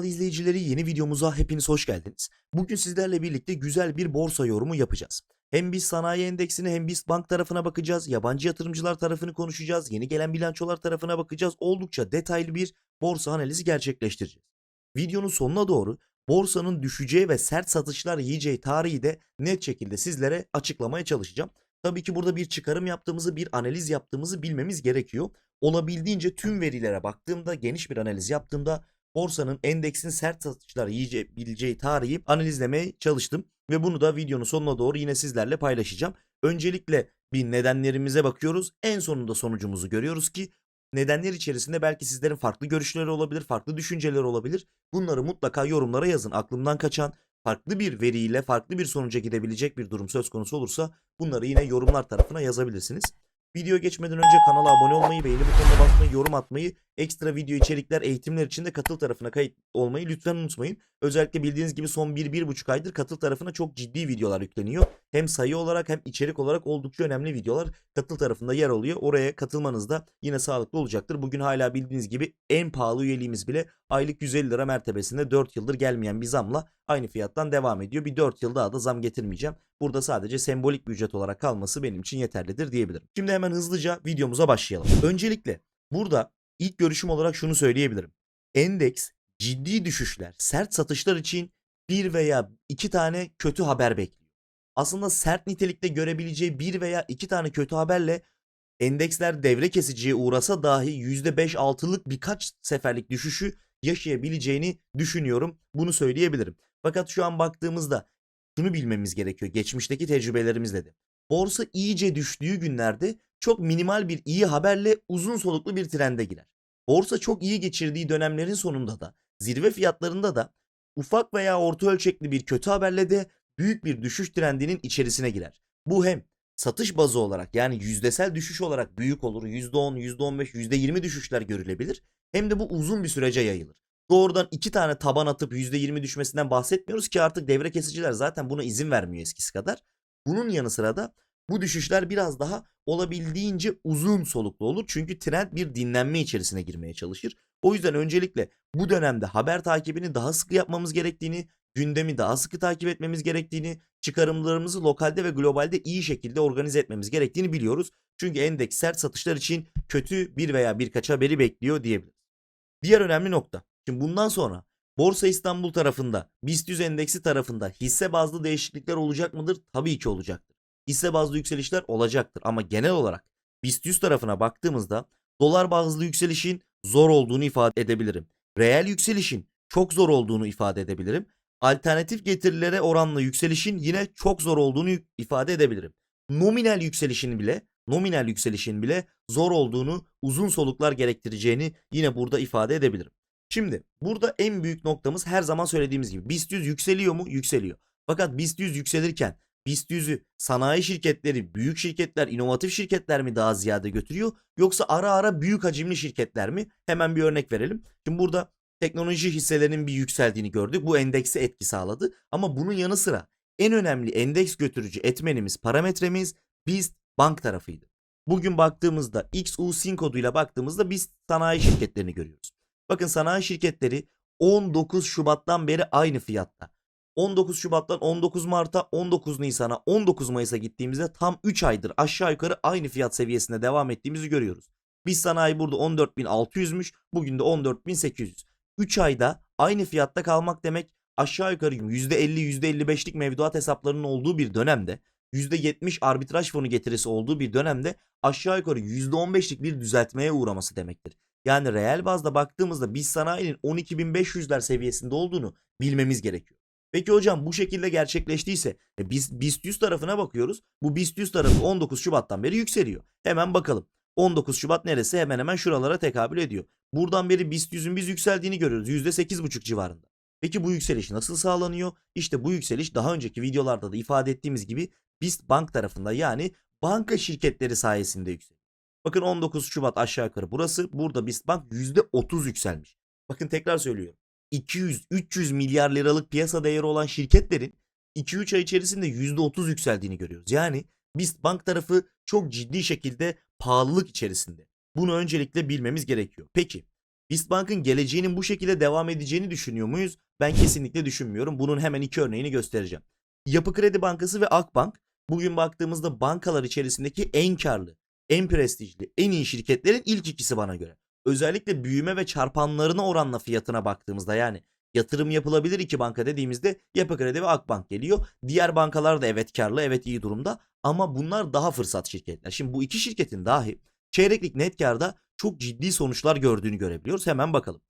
kanalı izleyicileri yeni videomuza hepiniz hoş geldiniz. Bugün sizlerle birlikte güzel bir borsa yorumu yapacağız. Hem biz sanayi endeksine hem biz bank tarafına bakacağız. Yabancı yatırımcılar tarafını konuşacağız. Yeni gelen bilançolar tarafına bakacağız. Oldukça detaylı bir borsa analizi gerçekleştireceğiz. Videonun sonuna doğru borsanın düşeceği ve sert satışlar yiyeceği tarihi de net şekilde sizlere açıklamaya çalışacağım. Tabii ki burada bir çıkarım yaptığımızı, bir analiz yaptığımızı bilmemiz gerekiyor. Olabildiğince tüm verilere baktığımda, geniş bir analiz yaptığımda borsanın endeksin sert satışlar yiyebileceği tarihi analizlemeye çalıştım. Ve bunu da videonun sonuna doğru yine sizlerle paylaşacağım. Öncelikle bir nedenlerimize bakıyoruz. En sonunda sonucumuzu görüyoruz ki nedenler içerisinde belki sizlerin farklı görüşleri olabilir, farklı düşünceleri olabilir. Bunları mutlaka yorumlara yazın. Aklımdan kaçan farklı bir veriyle farklı bir sonuca gidebilecek bir durum söz konusu olursa bunları yine yorumlar tarafına yazabilirsiniz. Video geçmeden önce kanala abone olmayı, beğeni butonuna basmayı, yorum atmayı, ekstra video içerikler, eğitimler için de katıl tarafına kayıt olmayı lütfen unutmayın. Özellikle bildiğiniz gibi son 1-1,5 aydır katıl tarafına çok ciddi videolar yükleniyor. Hem sayı olarak hem içerik olarak oldukça önemli videolar katıl tarafında yer alıyor. Oraya katılmanız da yine sağlıklı olacaktır. Bugün hala bildiğiniz gibi en pahalı üyeliğimiz bile aylık 150 lira mertebesinde 4 yıldır gelmeyen bir zamla aynı fiyattan devam ediyor. Bir 4 yıl daha da zam getirmeyeceğim. Burada sadece sembolik bir ücret olarak kalması benim için yeterlidir diyebilirim. Şimdi hemen hızlıca videomuza başlayalım. Öncelikle burada ilk görüşüm olarak şunu söyleyebilirim. Endeks ciddi düşüşler, sert satışlar için bir veya iki tane kötü haber bekliyor. Aslında sert nitelikte görebileceği bir veya iki tane kötü haberle endeksler devre kesiciye uğrasa dahi %5-6'lık birkaç seferlik düşüşü yaşayabileceğini düşünüyorum. Bunu söyleyebilirim. Fakat şu an baktığımızda şunu bilmemiz gerekiyor geçmişteki tecrübelerimizle de. Borsa iyice düştüğü günlerde çok minimal bir iyi haberle uzun soluklu bir trende girer. Borsa çok iyi geçirdiği dönemlerin sonunda da zirve fiyatlarında da ufak veya orta ölçekli bir kötü haberle de büyük bir düşüş trendinin içerisine girer. Bu hem satış bazı olarak yani yüzdesel düşüş olarak büyük olur. %10, %15, %20 düşüşler görülebilir. Hem de bu uzun bir sürece yayılır. Doğrudan iki tane taban atıp %20 düşmesinden bahsetmiyoruz ki artık devre kesiciler zaten buna izin vermiyor eskisi kadar. Bunun yanı sıra da bu düşüşler biraz daha olabildiğince uzun soluklu olur. Çünkü trend bir dinlenme içerisine girmeye çalışır. O yüzden öncelikle bu dönemde haber takibini daha sıkı yapmamız gerektiğini, gündemi daha sıkı takip etmemiz gerektiğini, çıkarımlarımızı lokalde ve globalde iyi şekilde organize etmemiz gerektiğini biliyoruz. Çünkü endeks sert satışlar için kötü bir veya birkaç haberi bekliyor diyebiliriz. Diğer önemli nokta. Şimdi bundan sonra Borsa İstanbul tarafında, BIST 100 endeksi tarafında hisse bazlı değişiklikler olacak mıdır? Tabii ki olacaktır. Hisse bazlı yükselişler olacaktır ama genel olarak BIST 100 tarafına baktığımızda dolar bazlı yükselişin zor olduğunu ifade edebilirim. Reel yükselişin çok zor olduğunu ifade edebilirim. Alternatif getirilere oranla yükselişin yine çok zor olduğunu ifade edebilirim. Nominal yükselişin bile nominal yükselişin bile zor olduğunu, uzun soluklar gerektireceğini yine burada ifade edebilirim. Şimdi burada en büyük noktamız her zaman söylediğimiz gibi BIST 100 yükseliyor mu? Yükseliyor. Fakat BIST 100 yükselirken BIST 100'ü sanayi şirketleri, büyük şirketler, inovatif şirketler mi daha ziyade götürüyor? Yoksa ara ara büyük hacimli şirketler mi? Hemen bir örnek verelim. Şimdi burada teknoloji hisselerinin bir yükseldiğini gördük. Bu endekse etki sağladı. Ama bunun yanı sıra en önemli endeks götürücü etmenimiz, parametremiz BIST bank tarafıydı. Bugün baktığımızda XU koduyla baktığımızda biz sanayi şirketlerini görüyoruz. Bakın sanayi şirketleri 19 Şubat'tan beri aynı fiyatta. 19 Şubat'tan 19 Mart'a, 19 Nisan'a, 19 Mayıs'a gittiğimizde tam 3 aydır aşağı yukarı aynı fiyat seviyesinde devam ettiğimizi görüyoruz. Biz sanayi burada 14.600'müş, bugün de 14.800. 3 ayda aynı fiyatta kalmak demek aşağı yukarı %50 %55'lik mevduat hesaplarının olduğu bir dönemde %70 arbitraj fonu getirisi olduğu bir dönemde aşağı yukarı %15'lik bir düzeltmeye uğraması demektir. Yani reel bazda baktığımızda biz sanayinin 12.500'ler seviyesinde olduğunu bilmemiz gerekiyor. Peki hocam bu şekilde gerçekleştiyse e biz BIST 100 tarafına bakıyoruz. Bu BIST 100 tarafı 19 Şubat'tan beri yükseliyor. Hemen bakalım. 19 Şubat neresi? Hemen hemen şuralara tekabül ediyor. Buradan beri BIST 100'ün biz yükseldiğini görüyoruz. %8,5 civarında. Peki bu yükseliş nasıl sağlanıyor? İşte bu yükseliş daha önceki videolarda da ifade ettiğimiz gibi BIST Bank tarafında yani banka şirketleri sayesinde yükseliyor. Bakın 19 Şubat aşağı yukarı burası. Burada BIST Bank %30 yükselmiş. Bakın tekrar söylüyorum. 200-300 milyar liralık piyasa değeri olan şirketlerin 2-3 ay içerisinde %30 yükseldiğini görüyoruz. Yani BIST Bank tarafı çok ciddi şekilde pahalılık içerisinde. Bunu öncelikle bilmemiz gerekiyor. Peki BIST geleceğinin bu şekilde devam edeceğini düşünüyor muyuz? Ben kesinlikle düşünmüyorum. Bunun hemen iki örneğini göstereceğim. Yapı Kredi Bankası ve Akbank bugün baktığımızda bankalar içerisindeki en karlı, en prestijli, en iyi şirketlerin ilk ikisi bana göre. Özellikle büyüme ve çarpanlarına oranla fiyatına baktığımızda yani yatırım yapılabilir iki banka dediğimizde Yapı Kredi ve Akbank geliyor. Diğer bankalar da evet karlı, evet iyi durumda ama bunlar daha fırsat şirketler. Şimdi bu iki şirketin dahi çeyreklik net karda çok ciddi sonuçlar gördüğünü görebiliyoruz. Hemen bakalım.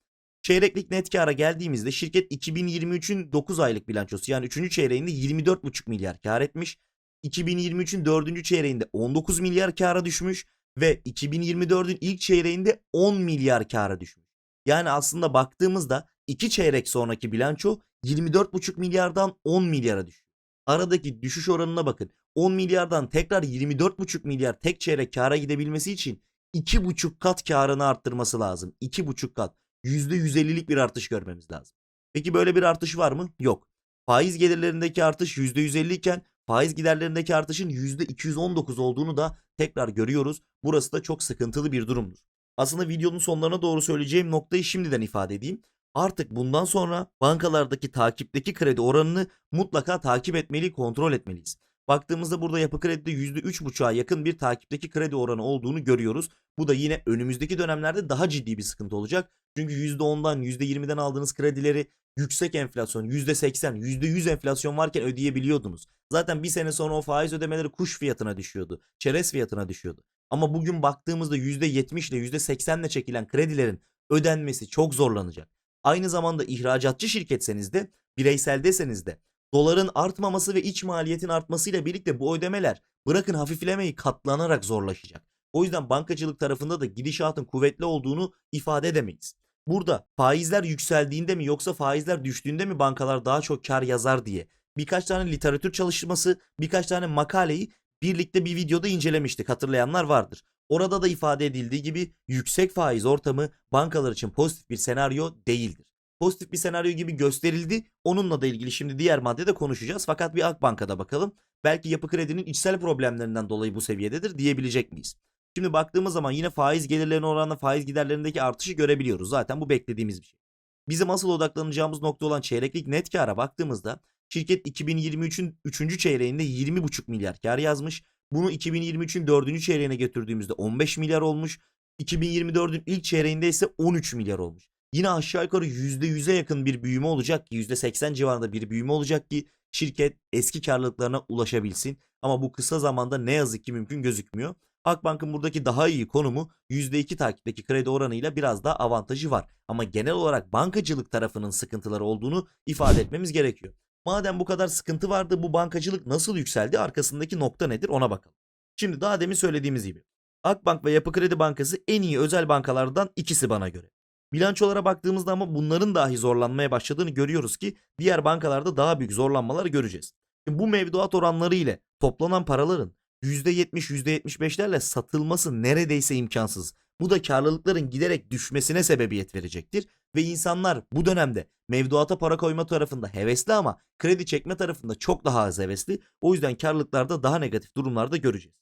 Çeyreklik net kara geldiğimizde şirket 2023'ün 9 aylık bilançosu yani 3. çeyreğinde 24,5 milyar kar etmiş. 2023'ün 4. çeyreğinde 19 milyar kara düşmüş ve 2024'ün ilk çeyreğinde 10 milyar kara düşmüş. Yani aslında baktığımızda 2 çeyrek sonraki bilanço 24,5 milyardan 10 milyara düşüyor. Aradaki düşüş oranına bakın. 10 milyardan tekrar 24,5 milyar tek çeyrek kara gidebilmesi için 2,5 kat karını arttırması lazım. 2,5 kat. %150'lik bir artış görmemiz lazım. Peki böyle bir artış var mı? Yok. Faiz gelirlerindeki artış %150 iken faiz giderlerindeki artışın %219 olduğunu da tekrar görüyoruz. Burası da çok sıkıntılı bir durumdur. Aslında videonun sonlarına doğru söyleyeceğim noktayı şimdiden ifade edeyim. Artık bundan sonra bankalardaki takipteki kredi oranını mutlaka takip etmeli, kontrol etmeliyiz. Baktığımızda burada yapı kredide %3,5'a yakın bir takipteki kredi oranı olduğunu görüyoruz. Bu da yine önümüzdeki dönemlerde daha ciddi bir sıkıntı olacak. Çünkü %10'dan %20'den aldığınız kredileri yüksek enflasyon %80, %100 enflasyon varken ödeyebiliyordunuz. Zaten bir sene sonra o faiz ödemeleri kuş fiyatına düşüyordu. Çerez fiyatına düşüyordu. Ama bugün baktığımızda %70 ile %80 ile çekilen kredilerin ödenmesi çok zorlanacak. Aynı zamanda ihracatçı şirketseniz de, bireyseldeseniz de doların artmaması ve iç maliyetin artmasıyla birlikte bu ödemeler bırakın hafiflemeyi katlanarak zorlaşacak. O yüzden bankacılık tarafında da gidişatın kuvvetli olduğunu ifade edemeyiz. Burada faizler yükseldiğinde mi yoksa faizler düştüğünde mi bankalar daha çok kar yazar diye birkaç tane literatür çalışması, birkaç tane makaleyi birlikte bir videoda incelemiştik. Hatırlayanlar vardır. Orada da ifade edildiği gibi yüksek faiz ortamı bankalar için pozitif bir senaryo değildir. Pozitif bir senaryo gibi gösterildi. Onunla da ilgili şimdi diğer maddede konuşacağız. Fakat bir Akbank'a bakalım. Belki yapı kredinin içsel problemlerinden dolayı bu seviyededir diyebilecek miyiz? Şimdi baktığımız zaman yine faiz gelirlerine oranla faiz giderlerindeki artışı görebiliyoruz. Zaten bu beklediğimiz bir şey. Bizim asıl odaklanacağımız nokta olan çeyreklik net kara baktığımızda şirket 2023'ün 3. çeyreğinde 20,5 milyar kar yazmış. Bunu 2023'ün 4. çeyreğine götürdüğümüzde 15 milyar olmuş. 2024'ün ilk çeyreğinde ise 13 milyar olmuş. Yine aşağı yukarı %100'e yakın bir büyüme olacak ki %80 civarında bir büyüme olacak ki şirket eski karlılıklarına ulaşabilsin. Ama bu kısa zamanda ne yazık ki mümkün gözükmüyor. Akbank'ın buradaki daha iyi konumu %2 takipteki kredi oranıyla biraz daha avantajı var. Ama genel olarak bankacılık tarafının sıkıntıları olduğunu ifade etmemiz gerekiyor. Madem bu kadar sıkıntı vardı bu bankacılık nasıl yükseldi arkasındaki nokta nedir ona bakalım. Şimdi daha demin söylediğimiz gibi Akbank ve Yapı Kredi Bankası en iyi özel bankalardan ikisi bana göre. Bilançolara baktığımızda ama bunların dahi zorlanmaya başladığını görüyoruz ki diğer bankalarda daha büyük zorlanmalar göreceğiz. Şimdi bu mevduat oranları ile toplanan paraların %70 %75'lerle satılması neredeyse imkansız. Bu da karlılıkların giderek düşmesine sebebiyet verecektir ve insanlar bu dönemde mevduata para koyma tarafında hevesli ama kredi çekme tarafında çok daha az hevesli. O yüzden karlılıklarda daha negatif durumlarda göreceğiz.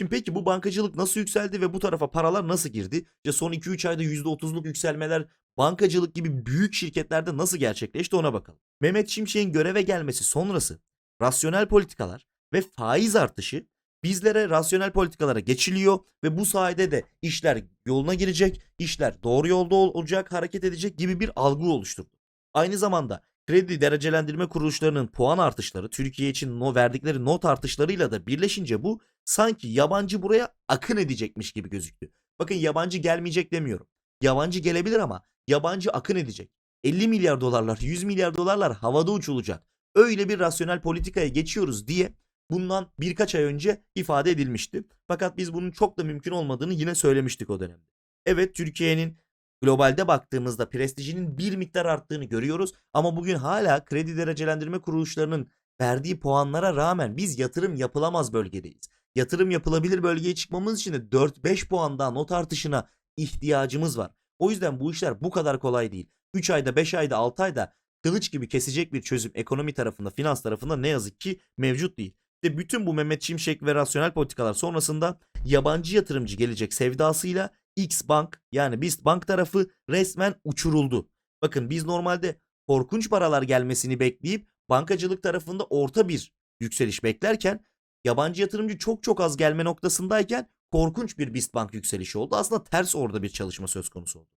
Şimdi peki bu bankacılık nasıl yükseldi ve bu tarafa paralar nasıl girdi? İşte son 2-3 ayda %30'luk yükselmeler bankacılık gibi büyük şirketlerde nasıl gerçekleşti ona bakalım. Mehmet Şimşek'in göreve gelmesi sonrası rasyonel politikalar ve faiz artışı bizlere rasyonel politikalara geçiliyor ve bu sayede de işler yoluna girecek, işler doğru yolda olacak, hareket edecek gibi bir algı oluşturdu. Aynı zamanda kredi derecelendirme kuruluşlarının puan artışları Türkiye için no verdikleri not artışlarıyla da birleşince bu sanki yabancı buraya akın edecekmiş gibi gözüktü. Bakın yabancı gelmeyecek demiyorum. Yabancı gelebilir ama yabancı akın edecek. 50 milyar dolarlar, 100 milyar dolarlar havada uçulacak. Öyle bir rasyonel politikaya geçiyoruz diye bundan birkaç ay önce ifade edilmişti. Fakat biz bunun çok da mümkün olmadığını yine söylemiştik o dönemde. Evet Türkiye'nin globalde baktığımızda prestijinin bir miktar arttığını görüyoruz ama bugün hala kredi derecelendirme kuruluşlarının verdiği puanlara rağmen biz yatırım yapılamaz bölgedeyiz. Yatırım yapılabilir bölgeye çıkmamız için de 4-5 puan daha not artışına ihtiyacımız var. O yüzden bu işler bu kadar kolay değil. 3 ayda, 5 ayda, 6 ayda kılıç gibi kesecek bir çözüm ekonomi tarafında, finans tarafında ne yazık ki mevcut değil. İşte bütün bu Mehmet Şimşek ve rasyonel politikalar sonrasında yabancı yatırımcı gelecek sevdasıyla X Bank yani BIST Bank tarafı resmen uçuruldu. Bakın biz normalde korkunç paralar gelmesini bekleyip bankacılık tarafında orta bir yükseliş beklerken yabancı yatırımcı çok çok az gelme noktasındayken korkunç bir BIST Bank yükselişi oldu. Aslında ters orada bir çalışma söz konusu oldu.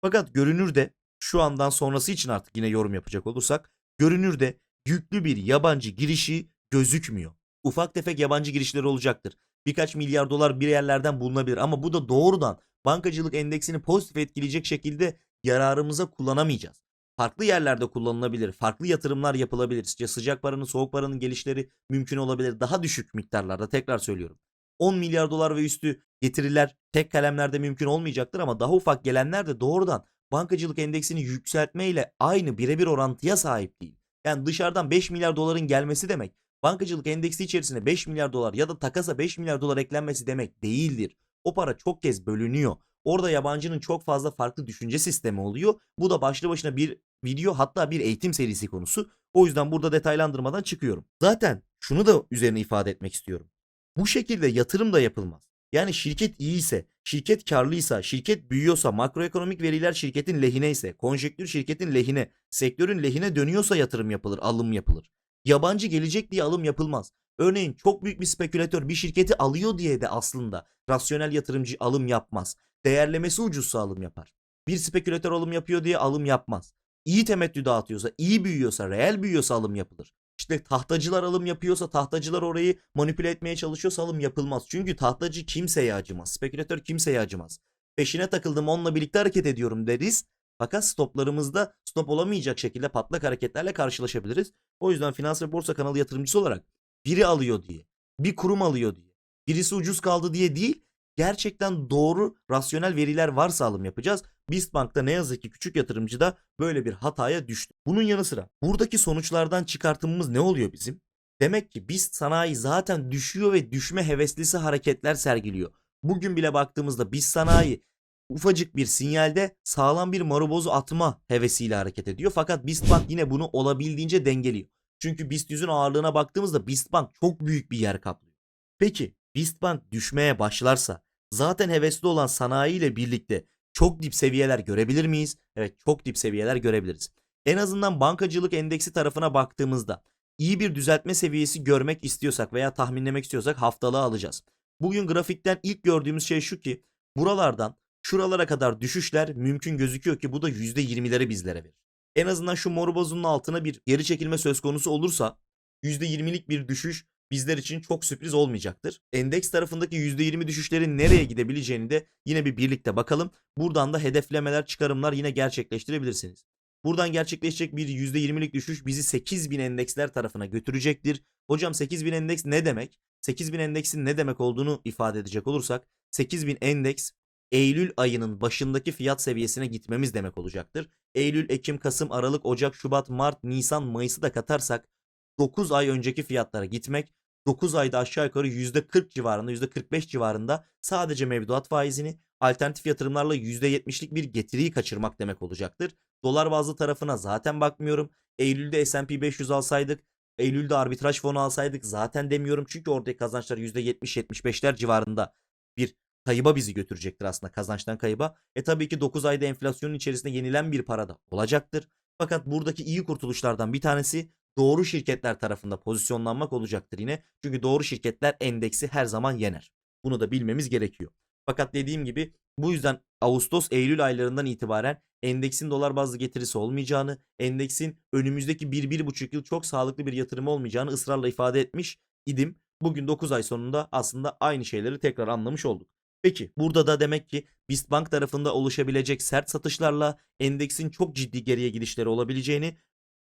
Fakat görünürde şu andan sonrası için artık yine yorum yapacak olursak görünürde yüklü bir yabancı girişi gözükmüyor. Ufak tefek yabancı girişleri olacaktır. Birkaç milyar dolar bir yerlerden bulunabilir ama bu da doğrudan bankacılık endeksini pozitif etkileyecek şekilde yararımıza kullanamayacağız. Farklı yerlerde kullanılabilir, farklı yatırımlar yapılabilir. Sıcak paranın, soğuk paranın gelişleri mümkün olabilir. Daha düşük miktarlarda tekrar söylüyorum. 10 milyar dolar ve üstü getiriler tek kalemlerde mümkün olmayacaktır ama daha ufak gelenler de doğrudan bankacılık endeksini yükseltmeyle aynı birebir orantıya sahip değil. Yani dışarıdan 5 milyar doların gelmesi demek bankacılık endeksi içerisine 5 milyar dolar ya da takasa 5 milyar dolar eklenmesi demek değildir. O para çok kez bölünüyor. Orada yabancının çok fazla farklı düşünce sistemi oluyor. Bu da başlı başına bir video hatta bir eğitim serisi konusu. O yüzden burada detaylandırmadan çıkıyorum. Zaten şunu da üzerine ifade etmek istiyorum. Bu şekilde yatırım da yapılmaz. Yani şirket iyiyse, şirket karlıysa, şirket büyüyorsa, makroekonomik veriler şirketin lehine ise, konjektür şirketin lehine, sektörün lehine dönüyorsa yatırım yapılır, alım yapılır. Yabancı gelecek diye alım yapılmaz. Örneğin çok büyük bir spekülatör bir şirketi alıyor diye de aslında rasyonel yatırımcı alım yapmaz. Değerlemesi ucuzsa alım yapar. Bir spekülatör alım yapıyor diye alım yapmaz. İyi temettü dağıtıyorsa, iyi büyüyorsa, reel büyüyorsa alım yapılır. İşte tahtacılar alım yapıyorsa, tahtacılar orayı manipüle etmeye çalışıyorsa alım yapılmaz. Çünkü tahtacı kimseye acımaz. Spekülatör kimseye acımaz. Peşine takıldım onunla birlikte hareket ediyorum deriz. Fakat stoplarımızda stop olamayacak şekilde patlak hareketlerle karşılaşabiliriz. O yüzden finans ve borsa kanalı yatırımcısı olarak biri alıyor diye, bir kurum alıyor diye, birisi ucuz kaldı diye değil, gerçekten doğru rasyonel veriler varsa alım yapacağız. BIST Bank'ta ne yazık ki küçük yatırımcı da böyle bir hataya düştü. Bunun yanı sıra buradaki sonuçlardan çıkartımımız ne oluyor bizim? Demek ki BIST sanayi zaten düşüyor ve düşme heveslisi hareketler sergiliyor. Bugün bile baktığımızda BIST sanayi ufacık bir sinyalde sağlam bir marubozu atma hevesiyle hareket ediyor. Fakat BIST Bank yine bunu olabildiğince dengeliyor. Çünkü BIST 100'ün ağırlığına baktığımızda BIST Bank çok büyük bir yer kaplıyor. Peki BIST Bank düşmeye başlarsa zaten hevesli olan sanayi ile birlikte çok dip seviyeler görebilir miyiz? Evet çok dip seviyeler görebiliriz. En azından bankacılık endeksi tarafına baktığımızda iyi bir düzeltme seviyesi görmek istiyorsak veya tahminlemek istiyorsak haftalığı alacağız. Bugün grafikten ilk gördüğümüz şey şu ki buralardan şuralara kadar düşüşler mümkün gözüküyor ki bu da %20'leri bizlere verir. En azından şu mor bozunun altına bir geri çekilme söz konusu olursa %20'lik bir düşüş bizler için çok sürpriz olmayacaktır. Endeks tarafındaki %20 düşüşlerin nereye gidebileceğini de yine bir birlikte bakalım. Buradan da hedeflemeler, çıkarımlar yine gerçekleştirebilirsiniz. Buradan gerçekleşecek bir %20'lik düşüş bizi 8000 endeksler tarafına götürecektir. Hocam 8000 endeks ne demek? 8000 endeksin ne demek olduğunu ifade edecek olursak 8000 endeks Eylül ayının başındaki fiyat seviyesine gitmemiz demek olacaktır. Eylül, Ekim, Kasım, Aralık, Ocak, Şubat, Mart, Nisan, Mayıs'ı da katarsak 9 ay önceki fiyatlara gitmek 9 ayda aşağı yukarı %40 civarında %45 civarında sadece mevduat faizini alternatif yatırımlarla %70'lik bir getiriyi kaçırmak demek olacaktır. Dolar bazlı tarafına zaten bakmıyorum. Eylül'de S&P 500 alsaydık Eylül'de arbitraj fonu alsaydık zaten demiyorum. Çünkü oradaki kazançlar %70-75'ler civarında bir kayıba bizi götürecektir aslında kazançtan kayıba. E tabii ki 9 ayda enflasyonun içerisinde yenilen bir para da olacaktır. Fakat buradaki iyi kurtuluşlardan bir tanesi doğru şirketler tarafında pozisyonlanmak olacaktır yine. Çünkü doğru şirketler endeksi her zaman yener. Bunu da bilmemiz gerekiyor. Fakat dediğim gibi bu yüzden Ağustos Eylül aylarından itibaren endeksin dolar bazlı getirisi olmayacağını, endeksin önümüzdeki 1-1,5 yıl çok sağlıklı bir yatırım olmayacağını ısrarla ifade etmiş idim. Bugün 9 ay sonunda aslında aynı şeyleri tekrar anlamış olduk. Peki burada da demek ki BIST Bank tarafında oluşabilecek sert satışlarla endeksin çok ciddi geriye gidişleri olabileceğini,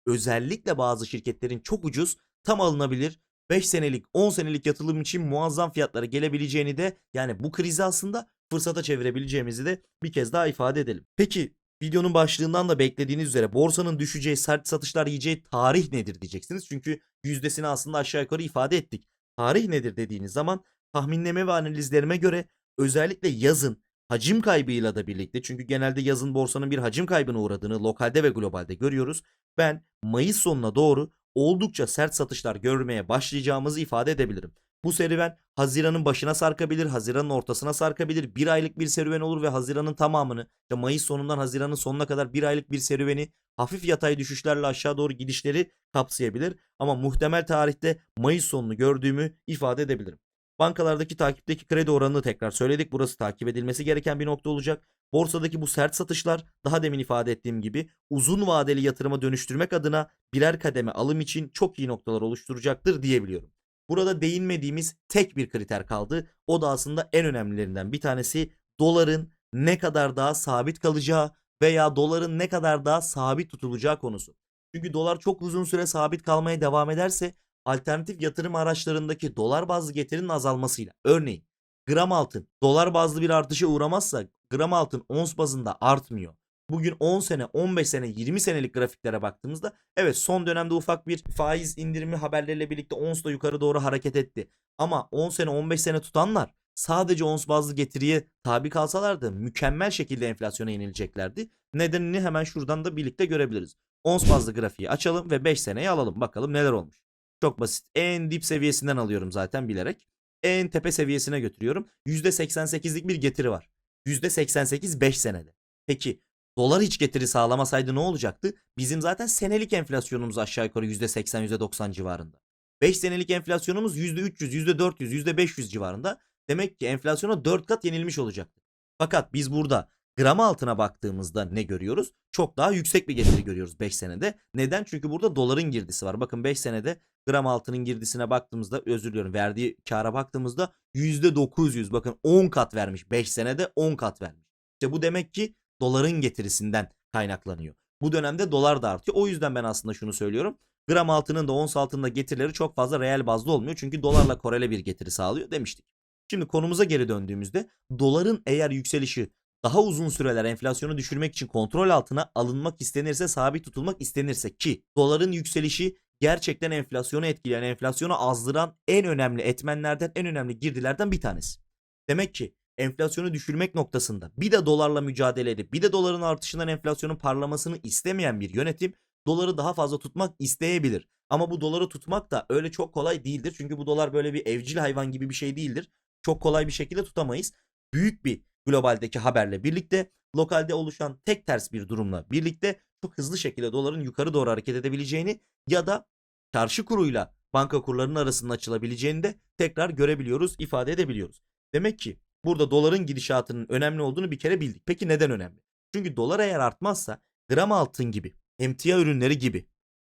özellikle bazı şirketlerin çok ucuz, tam alınabilir 5 senelik 10 senelik yatırım için muazzam fiyatlara gelebileceğini de yani bu krizi aslında fırsata çevirebileceğimizi de bir kez daha ifade edelim. Peki videonun başlığından da beklediğiniz üzere borsanın düşeceği, sert satışlar yiyeceği tarih nedir diyeceksiniz. Çünkü yüzdesini aslında aşağı yukarı ifade ettik. Tarih nedir dediğiniz zaman tahminleme ve analizlerime göre özellikle yazın hacim kaybıyla da birlikte çünkü genelde yazın borsanın bir hacim kaybına uğradığını lokalde ve globalde görüyoruz. Ben Mayıs sonuna doğru oldukça sert satışlar görmeye başlayacağımızı ifade edebilirim. Bu serüven Haziran'ın başına sarkabilir, Haziran'ın ortasına sarkabilir. Bir aylık bir serüven olur ve Haziran'ın tamamını, işte Mayıs sonundan Haziran'ın sonuna kadar bir aylık bir serüveni hafif yatay düşüşlerle aşağı doğru gidişleri kapsayabilir. Ama muhtemel tarihte Mayıs sonunu gördüğümü ifade edebilirim. Bankalardaki takipteki kredi oranını tekrar söyledik. Burası takip edilmesi gereken bir nokta olacak. Borsadaki bu sert satışlar daha demin ifade ettiğim gibi uzun vadeli yatırıma dönüştürmek adına birer kademe alım için çok iyi noktalar oluşturacaktır diyebiliyorum. Burada değinmediğimiz tek bir kriter kaldı. O da aslında en önemlilerinden bir tanesi doların ne kadar daha sabit kalacağı veya doların ne kadar daha sabit tutulacağı konusu. Çünkü dolar çok uzun süre sabit kalmaya devam ederse alternatif yatırım araçlarındaki dolar bazlı getirinin azalmasıyla örneğin gram altın dolar bazlı bir artışa uğramazsa gram altın ons bazında artmıyor. Bugün 10 sene, 15 sene, 20 senelik grafiklere baktığımızda evet son dönemde ufak bir faiz indirimi haberleriyle birlikte ons da yukarı doğru hareket etti. Ama 10 sene, 15 sene tutanlar sadece ons bazlı getiriye tabi kalsalardı mükemmel şekilde enflasyona yenileceklerdi. Nedenini hemen şuradan da birlikte görebiliriz. Ons bazlı grafiği açalım ve 5 seneye alalım. Bakalım neler olmuş. Çok basit. En dip seviyesinden alıyorum zaten bilerek. En tepe seviyesine götürüyorum. %88'lik bir getiri var. %88 5 senede. Peki dolar hiç getiri sağlamasaydı ne olacaktı? Bizim zaten senelik enflasyonumuz aşağı yukarı %80 %90 civarında. 5 senelik enflasyonumuz %300, %400, %500 civarında. Demek ki enflasyona 4 kat yenilmiş olacaktı. Fakat biz burada gram altına baktığımızda ne görüyoruz? Çok daha yüksek bir getiri görüyoruz 5 senede. Neden? Çünkü burada doların girdisi var. Bakın 5 senede gram altının girdisine baktığımızda özür diliyorum verdiği kara baktığımızda %900 bakın 10 kat vermiş. 5 senede 10 kat vermiş. İşte bu demek ki doların getirisinden kaynaklanıyor. Bu dönemde dolar da artıyor. O yüzden ben aslında şunu söylüyorum. Gram altının da ons altında getirileri çok fazla reel bazda olmuyor. Çünkü dolarla korele bir getiri sağlıyor demiştik. Şimdi konumuza geri döndüğümüzde doların eğer yükselişi daha uzun süreler enflasyonu düşürmek için kontrol altına alınmak istenirse sabit tutulmak istenirse ki doların yükselişi gerçekten enflasyonu etkileyen, enflasyonu azdıran en önemli etmenlerden, en önemli girdilerden bir tanesi. Demek ki enflasyonu düşürmek noktasında bir de dolarla mücadele edip bir de doların artışından enflasyonun parlamasını istemeyen bir yönetim doları daha fazla tutmak isteyebilir. Ama bu doları tutmak da öyle çok kolay değildir. Çünkü bu dolar böyle bir evcil hayvan gibi bir şey değildir. Çok kolay bir şekilde tutamayız. Büyük bir globaldeki haberle birlikte lokalde oluşan tek ters bir durumla birlikte çok hızlı şekilde doların yukarı doğru hareket edebileceğini ya da çarşı kuruyla banka kurlarının arasında açılabileceğini de tekrar görebiliyoruz, ifade edebiliyoruz. Demek ki burada doların gidişatının önemli olduğunu bir kere bildik. Peki neden önemli? Çünkü dolar eğer artmazsa gram altın gibi, emtia ürünleri gibi,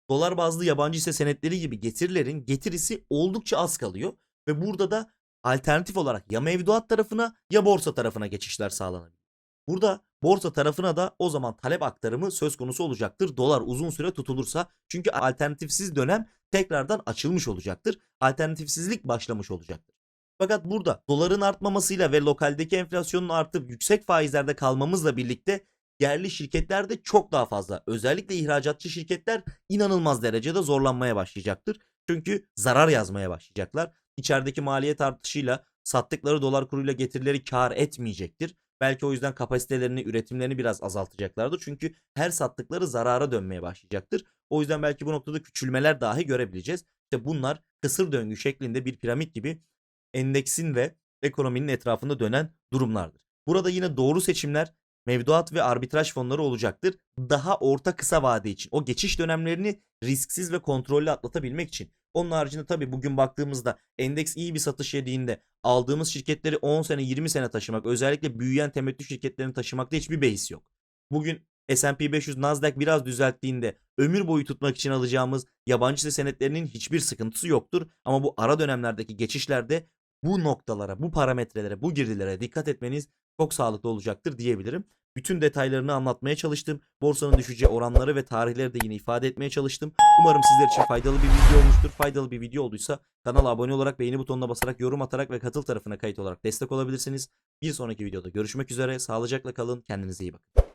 dolar bazlı yabancı hisse senetleri gibi getirilerin getirisi oldukça az kalıyor ve burada da alternatif olarak ya mevduat tarafına ya borsa tarafına geçişler sağlanabilir. Burada borsa tarafına da o zaman talep aktarımı söz konusu olacaktır. Dolar uzun süre tutulursa çünkü alternatifsiz dönem tekrardan açılmış olacaktır. Alternatifsizlik başlamış olacaktır. Fakat burada doların artmamasıyla ve lokaldeki enflasyonun artıp yüksek faizlerde kalmamızla birlikte yerli şirketler de çok daha fazla özellikle ihracatçı şirketler inanılmaz derecede zorlanmaya başlayacaktır. Çünkü zarar yazmaya başlayacaklar. İçerideki maliyet artışıyla sattıkları dolar kuruyla getirileri kar etmeyecektir. Belki o yüzden kapasitelerini, üretimlerini biraz azaltacaklardır. Çünkü her sattıkları zarara dönmeye başlayacaktır. O yüzden belki bu noktada küçülmeler dahi görebileceğiz. İşte bunlar kısır döngü şeklinde bir piramit gibi endeksin ve ekonominin etrafında dönen durumlardır. Burada yine doğru seçimler mevduat ve arbitraj fonları olacaktır. Daha orta kısa vade için o geçiş dönemlerini risksiz ve kontrollü atlatabilmek için. Onun haricinde tabii bugün baktığımızda endeks iyi bir satış yediğinde aldığımız şirketleri 10 sene 20 sene taşımak özellikle büyüyen temettü şirketlerini taşımakta hiçbir beis yok. Bugün S&P 500 Nasdaq biraz düzelttiğinde ömür boyu tutmak için alacağımız yabancı senetlerinin hiçbir sıkıntısı yoktur. Ama bu ara dönemlerdeki geçişlerde bu noktalara, bu parametrelere, bu girdilere dikkat etmeniz çok sağlıklı olacaktır diyebilirim. Bütün detaylarını anlatmaya çalıştım. Borsanın düşeceği oranları ve tarihleri de yine ifade etmeye çalıştım. Umarım sizler için faydalı bir video olmuştur. Faydalı bir video olduysa kanala abone olarak, beğeni butonuna basarak, yorum atarak ve katıl tarafına kayıt olarak destek olabilirsiniz. Bir sonraki videoda görüşmek üzere. Sağlıcakla kalın. Kendinize iyi bakın.